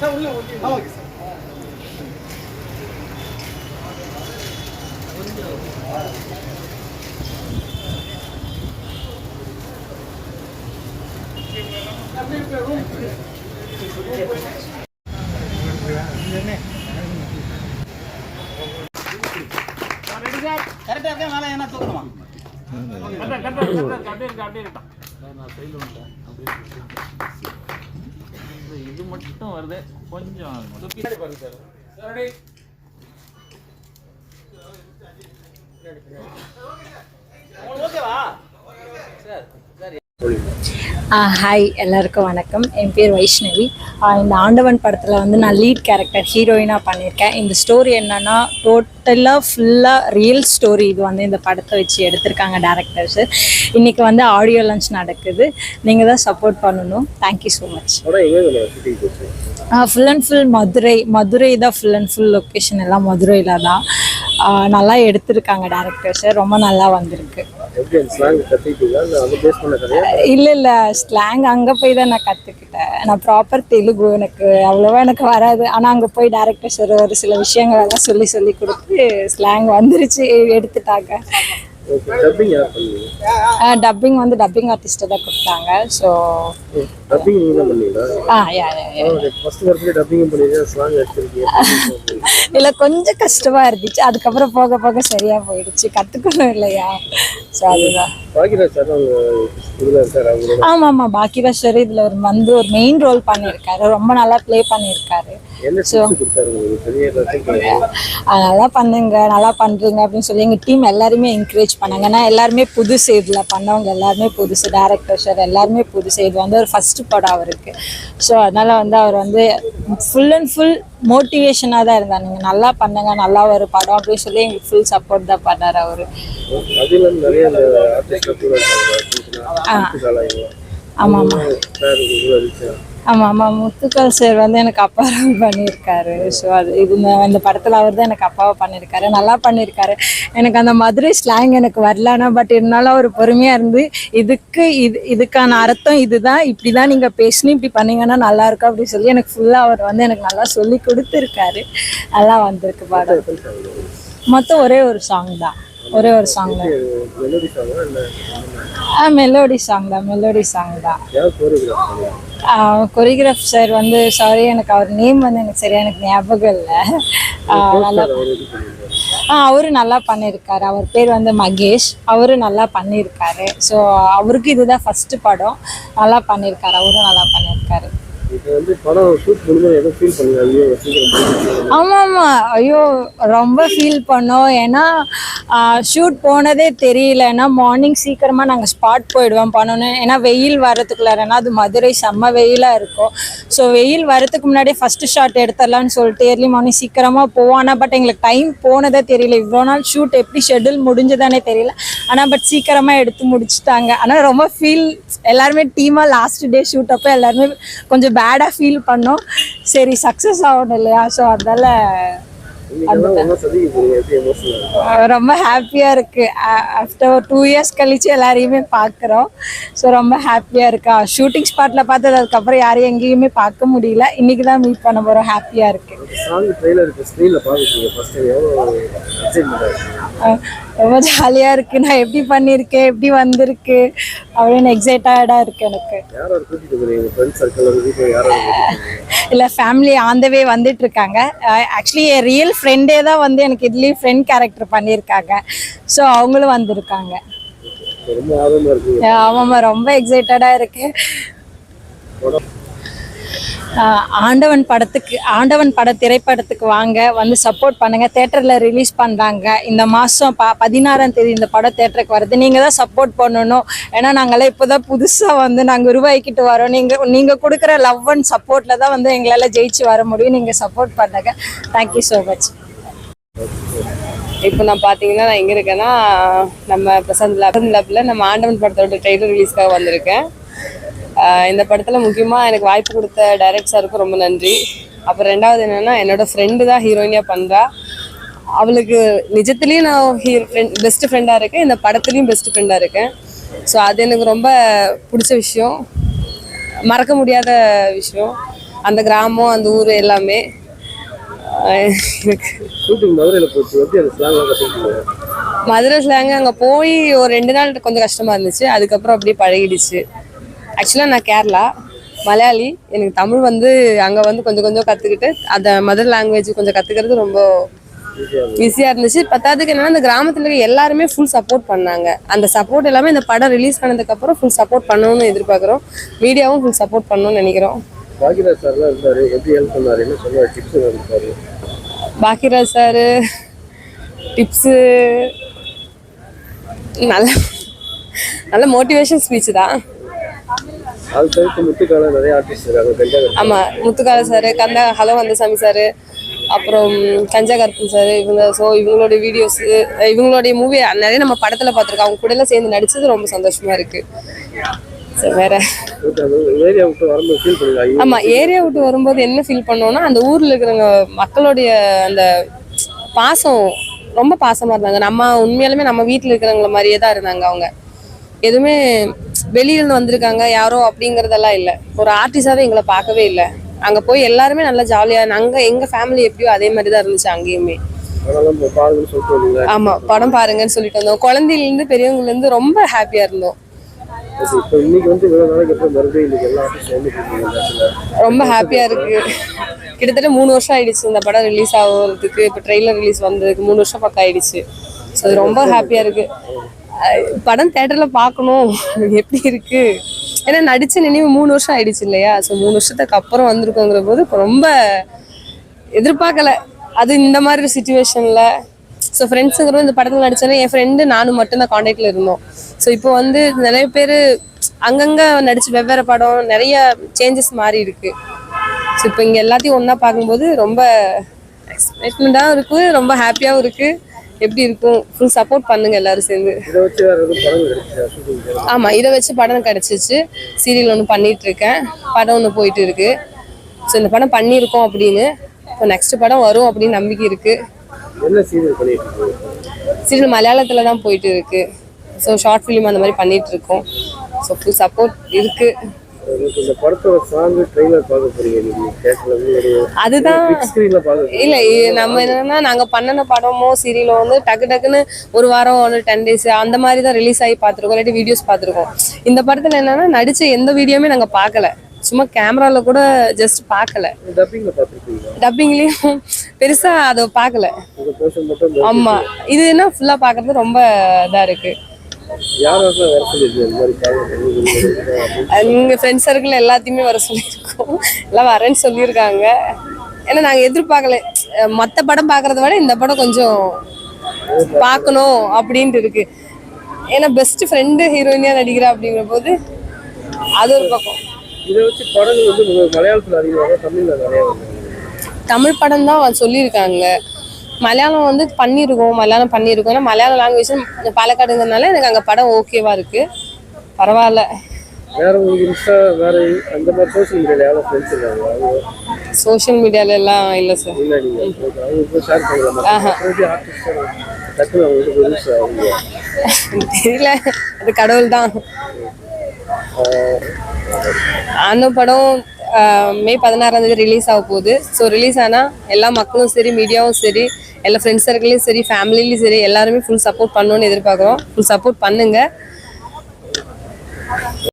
Sir உள்ள okay okay sir Thank you. கரெக்டாக இருக்கா மேலே என்ன தூக்கணுமா இது மட்டும் வருது கொஞ்சம் ஓகேவா சார் சரி. ஹாய் எல்லாருக்கும் வணக்கம். என் பேர் வைஷ்ணவி. இந்த ஆண்டவன் படத்தில் வந்து நான் லீட் கேரக்டர் ஹீரோயினாக பண்ணியிருக்கேன் இந்த ஸ்டோரி என்னன்னா டோட்டலாக ஃபுல்லாக ரியல் ஸ்டோரி இது வந்து இந்த படத்தை வச்சு எடுத்திருக்காங்க டேரக்டர்ஸு இன்றைக்கி வந்து ஆடியோ லான்ச் நடக்குது. நீங்கள் தான் சப்போர்ட் பண்ணணும். Thank you so much full and full Madurai. Madurai தான் ஃபுல் அண்ட் ஃபுல் லொக்கேஷன் எல்லாம் மதுரையில் தான். நல்லா எடுத்திருக்காங்க டேரக்டர்ஸு ரொம்ப நல்லா வந்திருக்கு. இல்லை இல்லை ஸ்லாங் அங்கே போய் தான் நான் கற்றுக்கிட்டேன் நான் ப்ராப்பர் தெலுங்கு எனக்கு அவ்வளோவா எனக்கு வராது. ஆனால் அங்கே போய் டேரக்டர் சார் ஒரு சில விஷயங்கள் எல்லாம் சொல்லி சொல்லி கொடுத்து ஸ்லாங் வந்துருச்சு எடுத்துட்டாங்க. டப்பிங் வந்து டப்பிங் ஆர்டிஸ்ட்டை தான் கொடுத்தாங்க ஸோ டப்பிங் ஆ யா யா இல்லை கொஞ்சம் கஷ்டமாக இருந்துச்சு அதுக்கப்புறம் போக போக சரியாக போயிடுச்சு கற்றுக்கணும் இல்லையா? ஸோ அதுதான். சார் அவங்களோட? ஆமாம் ஆமாம் பாக்கியராஜ் இதில் ஒரு வந்து ஒரு மெயின் ரோல் பண்ணியிருக்காரு ரொம்ப நல்லா ப்ளே பண்ணியிருக்காரு. நல்லா பண்ணுங்க நல்லா பண்றீங்க அப்படின்னு சொல்லி எங்கள் டீம் எல்லாருமே என்கரேஜ் பண்ணாங்க. ஏன்னா எல்லாருமே புதுசு இதில் பண்ணவங்க எல்லாருமே புதுசு டேரக்டர் சார் எல்லாருமே புதுசு இது வந்து ஒரு ஃபர்ஸ்ட் படம் அவருக்கு. ஸோ அதனால வந்து அவர் வந்து ஃபுல் அண்ட் ஃபுல் மோட்டிவேஷனாக தான் இருந்தார். நீங்கள் நல்லா பண்ணுங்க நல்லா ஒரு படம் அப்படின்னு சொல்லி எங்களுக்கு ஃபுல் சப்போர்ட் தான் பண்ணார் அவர். ஆமாம் ஆமாம் ஆமாம் ஆமாம் முத்துக்கள் சார் வந்து எனக்கு அப்பா ரோல் பண்ணியிருக்காரு. ஸோ அது இது இந்த- படத்தில் அவர் தான் எனக்கு அப்பாவை பண்ணியிருக்காரு. நல்லா பண்ணியிருக்காரு. எனக்கு அந்த மதுரை ஸ்லாங் எனக்கு வரலனா பட் இருந்தாலும் அவர் பொறுமையாக இருந்து இதுக்கு இது இதுக்கான அர்த்தம் இதுதான். இப்படி தான் நீங்கள் பேசணும் இப்படி பண்ணீங்கன்னா நல்லா இருக்கும் அப்படின்னு சொல்லி எனக்கு ஃபுல்லாக அவர் வந்து எனக்கு நல்லா சொல்லி கொடுத்துருக்காரு. நல்லா வந்திருக்கு பாடம் மொத்தம் ஒரே ஒரு சாங் தான். ஒரே ஒரு சாங் தான். மெலோடி சாங் தான். மெலோடி சாங் தான். கோரியோகிராஃப் சார் வந்து சாரி எனக்கு அவர் நேம் வந்து எனக்கு சரியா எனக்கு ஞாபகம் இல்லை. நல்லா அவர் இது பண்ணியிருக்காரு. ஆ அவரு நல்லா பண்ணியிருக்காரு. அவர் பேர் வந்து மகேஷ். அவரு நல்லா பண்ணியிருக்காரு. ஸோ அவருக்கு இதுதான் ஃபர்ஸ்ட் படம். நல்லா பண்ணியிருக்காரு. அவரும் நல்லா பண்ணியிருக்காரு. ஆமாம் ஆமாம் ஐயோ ரொம்ப ஃபீல் பண்ணோம். ஏன்னா ஷூட் போனதே தெரியலன்னா மார்னிங் சீக்கிரமாக நாங்கள் ஸ்பாட் போயிடுவோம் பண்ணணும். ஏன்னா வெயில் வரதுக்குள்ளாரனா அது மதுரை செம்ம வெயிலாக இருக்கும். ஸோ வெயில் வரதுக்கு முன்னாடியே ஃபஸ்ட்டு ஷாட் எடுத்துடலான்னு சொல்லிட்டு ஏர்லி மார்னிங் சீக்கிரமாக போவோம். ஆனால் பட் எங்களுக்கு டைம் போனதே தெரியல. இவ்வளோ நாள் ஷூட் எப்படி ஷெட்யூல் முடிஞ்சதானே தெரியல. ஆனால் பட் சீக்கிரமாக எடுத்து முடிச்சுட்டாங்க. ஆனால் ரொம்ப ஃபீல் எல்லாருமே டீமாக லாஸ்ட் டே ஷூட் அப்போ எல்லாருமே கொஞ்சம் பேடாக ஃபீல் பண்ணோம். சரி சக்ஸஸ் ஆகணும் இல்லையா? ஸோ அதால் ரொம்ப ஹாப்பியாக இருக்குது ஆஃப்டர் டூ இயர்ஸ் கழிச்சு எல்லாரையுமே பார்க்குறோம் ஸோ ரொம்ப ஹாப்பியாக இருக்கா. ஷூட்டிங் ஸ்பாட்டில் பார்த்தது அதுக்கப்புறம் யாரையும் எங்கேயுமே பார்க்க முடியல. இன்னைக்கு தான் மீட் பண்ண போகிறோம் ஹாப்பியாக இருக்குது ரொம்ப ஜாலியாக இருக்குது நான் எப்படி பண்ணியிருக்கேன்? எப்படி வந்திருக்கு? அப்படின்னு எக்ஸைட்டடாக இருக்குது எனக்கு. இல்லை ஃபேமிலி ஆன் த வே வந்துட்டு இருக்காங்க. ஆக்சுவலி ரியல் ஃப்ரெண்டே தான் வந்து எனக்கு இதுலேயும் ஃப்ரெண்ட் கேரக்டர் பண்ணியிருக்காங்க. ஸோ அவங்களும் வந்திருக்காங்க. ஆமாம்மா ரொம்ப எக்ஸைட்டடாக இருக்கு. ஆஹ் ஆண்டவன் படத்துக்கு ஆண்டவன் பட திரைப்படத்துக்கு வாங்க வந்து சப்போர்ட் பண்ணுங்க. தேட்டரில் ரிலீஸ் பண்ணுறாங்க இந்த மாதம் ப பதினாறாம் தேதி இந்த படம் தேட்டருக்கு வருது. நீங்கள் தான் சப்போர்ட் பண்ணணும். ஏன்னா நாங்களாம் இப்போ தான் புதுசாக வந்து நாங்கள் உருவாக்கிட்டு வரோம். நீங்கள் நீங்கள் கொடுக்குற லவ் அண்ட் சப்போர்ட்டில் தான் வந்து எங்களால் ஜெயிச்சு வர முடியும். நீங்கள் சப்போர்ட் பண்ணுங்க. தேங்க்யூ ஸோ மச் இப்போ நான் பார்த்தீங்கன்னா நான் எங்கே இருக்கேன்னா நம்ம பிரசாந்த் லேப் லேப்பில் நம்ம ஆண்டவன் படத்தோட ட்ரெய்லர் ரிலீஸ்க்காக வந்திருக்கேன். இந்த படத்தில் முக்கியமாக எனக்கு வாய்ப்பு கொடுத்த டைரக்ட் சாருக்கும் ரொம்ப நன்றி. அப்புறம் ரெண்டாவது என்னென்னா என்னோட ஃப்ரெண்டு தான் ஹீரோயினியாக பண்ணுறா அவளுக்கு நிஜத்துலேயும் நான் ஹீரோ ஃப்ரெண்ட் பெஸ்ட் ஃப்ரெண்டாக இருக்கேன். இந்த படத்துலேயும் பெஸ்ட் ஃப்ரெண்டாக இருக்கேன். ஸோ அது எனக்கு ரொம்ப பிடிச்ச விஷயம். மறக்க முடியாத விஷயம். அந்த கிராமம் அந்த ஊர் எல்லாமே. மதுரை ஸ்லாங் அங்கே போய் ஒரு ரெண்டு நாள் கொஞ்சம் கஷ்டமாக இருந்துச்சு. அதுக்கப்புறம் அப்படியே பழகிடுச்சு. ஆக்சுவலாக நான் கேரளா மலையாளி. எனக்கு தமிழ் வந்து அங்கே வந்து கொஞ்சம் கொஞ்சம் கற்றுக்கிட்டு அந்த மதர் லாங்குவேஜ் கொஞ்சம் கற்றுக்கிறது ரொம்ப ஈஸியாக இருந்துச்சு. பத்தாவதுக்கு என்னன்னா இந்த கிராமத்தில் இருக்க எல்லாருமே ஃபுல் சப்போர்ட் பண்ணாங்க. அந்த சப்போர்ட் எல்லாமே இந்த படம் ரிலீஸ் ஆனதுக்கப்புறம் ஃபுல் சப்போர்ட் பண்ணணும்னு எதிர்பார்க்குறோம். மீடியாவும் ஃபுல் சப்போர்ட் பண்ணணும்னு நினைக்கிறோம். பாக்யராஜ் சார்லாம் இருந்தார். எப்படி help tips Bhagyaraj sir tips நல்ல நல்ல மோட்டிவேஷன் ஸ்பீச் தான். அது தவிர்த்து முத்துக்கால நிறைய ஆர்டிஸ்ட் இருக்காங்க. கஞ்சா ஆமாம் முத்துக்கால sir Kantha hello Kandasamy sir அப்புறம் கஞ்சா கருப்பன் சார் இவங்க ஸோ இவங்களோட வீடியோஸ் இவங்களுடைய மூவி நிறைய நம்ம படத்தில் பார்த்துருக்கோம். அவங்க கூட எல்லாம் சேர்ந்து நடிச்சது ரொம்ப சந்தோஷமா இருக்கு. வேற. ஆமா ஏரியா விட்டு வரும்போது என்ன ஃபீல் பண்ணோம்னா அந்த ஊர்ல இருக்கிறவங்க மக்களுடைய அந்த பாசம் ரொம்ப பாசமா இருந்தாங்க. நம்ம உண்மையாலுமே நம்ம வீட்டில் இருக்கிறவங்கள மாதிரியே தான் இருந்தாங்க அவங்க. எதுவுமே வெளியில இருந்து வந்திருக்காங்க யாரோ அப்படிங்கறதெல்லாம் இல்லை. ஒரு ஆர்டிஸ்டாவே எங்களை பார்க்கவே இல்லை. அங்க போய் எல்லாருமே நல்லா ஜாலியா நாங்க எங்க ஃபேமிலி எப்படியோ அதே மாதிரி தான் இருந்துச்சு அங்கேயுமே. அதெல்லாம் நம்ம பாருங்கன்னு சொல்லிட்டு வந்தீங்க. ஆமா படம் பாருங்கன்னு சொல்லிட்டு வந்தோம். குழந்தையில இருந்து பெரியவங்கல இருந்து ரொம்ப ஹாப்பியா இருந்தோம். ரொம்ப ஹாப்பியா இருக்கு. கிட்டத்தட்ட மூணு வருஷம் ஆயிடுச்சு இந்த படம் ரிலீஸ் ஆகுறதுக்கு. இப்போ ட்ரெய்லர் ரிலீஸ் வந்ததுக்கு மூணு வருஷம் பக்கம் ஆயிடுச்சு. ஸோ அது ரொம்ப ஹாப்பியா இருக்கு. படம் தேட்டரில் பார்க்கணும். எப்படி இருக்கு? ஏன்னா நடித்த நினைவு மூணு வருஷம் ஆயிடுச்சு இல்லையா? ஸோ மூணு வருஷத்துக்கு அப்புறம் வந்திருக்கோங்கிற போது ரொம்ப எதிர்பார்க்கல. அது இந்த மாதிரி ஒரு சுச்சுவேஷனில் ஸோ ஃப்ரெண்ட்ஸுங்கிறோம் இந்த படத்தில் நடிச்சோன்னா என் ஃப்ரெண்டு நானும் மட்டும்தான் காண்டாக்டில் இருந்தோம். ஸோ இப்போ வந்து நிறைய பேர் அங்கங்கே நடித்து வெவ்வேறு படம் நிறைய சேஞ்சஸ் மாறி இருக்கு. ஸோ இப்போ இங்கே எல்லாத்தையும் ஒன்றா பார்க்கும்போது ரொம்ப எக்ஸைட்மெண்ட்டாகவும் இருக்குது ரொம்ப ஹாப்பியாகவும் இருக்குது எப்படி இருக்கும்? ஃபுல் சப்போர்ட் பண்ணுங்க எல்லாரும் சேர்ந்து. ஆமாம் இதை வச்சு படம் கிடச்சிச்சு. சீரியல் ஒன்று பண்ணிட்டு இருக்கேன் படம் ஒன்று போயிட்டு இருக்கு ஸோ இந்த படம் பண்ணியிருக்கோம் அப்படின்னு. இப்போ நெக்ஸ்ட் படம் வரும் அப்படின்னு நம்பிக்கை இருக்கு. சீரியல் மலையாளத்தில் தான் போயிட்டு இருக்கு ஸோ ஷார்ட் ஃபிலிம் அந்த மாதிரி பண்ணிட்டு இருக்கோம் ஸோ ஃபுல் சப்போர்ட் இருக்கு. அதுதான். இல்ல நம்ம என்னன்னா நாங்க பண்ணின படமோ சீரியலோ வந்து டக்கு டக்குன்னு ஒரு வாரம் ஒரு டென் டேஸ் அந்த மாதிரி தான் ரிலீஸ் ஆகி பார்த்துருக்கோம். இல்லாட்டி வீடியோஸ் பார்த்துருக்கோம். இந்த படத்துல என்னன்னா நடிச்ச எந்த வீடியோமே நாங்க பார்க்கல. சும்மா கேமரால கூட ஜஸ்ட் பார்க்கல. பார்த்துருக்கீங்க டப்பிங்லயும் பெருசா அதை பார்க்கல. ஆமா. இது என்ன ஃபுல்லா பார்க்கறது ரொம்ப இதா இருக்கு. யார் யாரெல்லாம் வர சொல்லியிருக்கீங்க இந்த மாதிரி பாருங்க எங்க ஃப்ரெண்ட்ஸ் சர்க்கிள் எல்லாத்தையுமே வர சொல்லியிருக்கோம். எல்லாம் வரேன்னு சொல்லியிருக்காங்க. ஏன்னா நாங்க எதிர்பார்க்கல. மத்த படம் பார்க்கறத விட இந்த படம் கொஞ்சம் பார்க்கணும் அப்படின்ட்டு இருக்கு. ஏன்னா பெஸ்ட் ஃப்ரெண்டு ஹீரோயினியா நடிக்கிறா அப்படிங்கிற போது அது ஒரு பக்கம். இதை வச்சு படங்கள் வந்து உங்க மலையாளத்துல அதிகமாக தமிழ்ல நிறைய வருது? தமிழ் படம் தான் சொல்லியிருக்காங்க. மலையாளம் வந்து பண்ணியிருக்கோம் மலையாளம் பண்ணியிருக்கோம் ஏன்னா மலையாள லாங்குவேஜ் பாலக்காடுங்கிறதுனால எனக்கு அங்கே படம் ஓகேவா இருக்கு. பரவாயில்ல. வேற உங்களுக்கு இன்ஸ்டா வேற அந்த மாதிரி சோஷியல் மீடியால ஃப்ரெண்ட்ஸ் இருக்காங்க சோஷியல் மீடியால எல்லாம் இல்லை சார் இல்ல நீங்க ஷேர் பண்ணலாமா தெரியல. அது கடவுள் தான். அந்த படம் மே பதினாறாம் தேதி ரிலீஸ் ஆக போகுது. ஸோ ரிலீஸ் ஆனால் எல்லா மக்களும் சரி மீடியாவும் சரி எல்லா ஃப்ரெண்ட்ஸ் சர்க்கிளையும் சரி ஃபேமிலிலையும் சரி எல்லாருமே ஃபுல் சப்போர்ட் பண்ணணும்னு எதிர்பார்க்குறோம். ஃபுல் சப்போர்ட் பண்ணுங்க.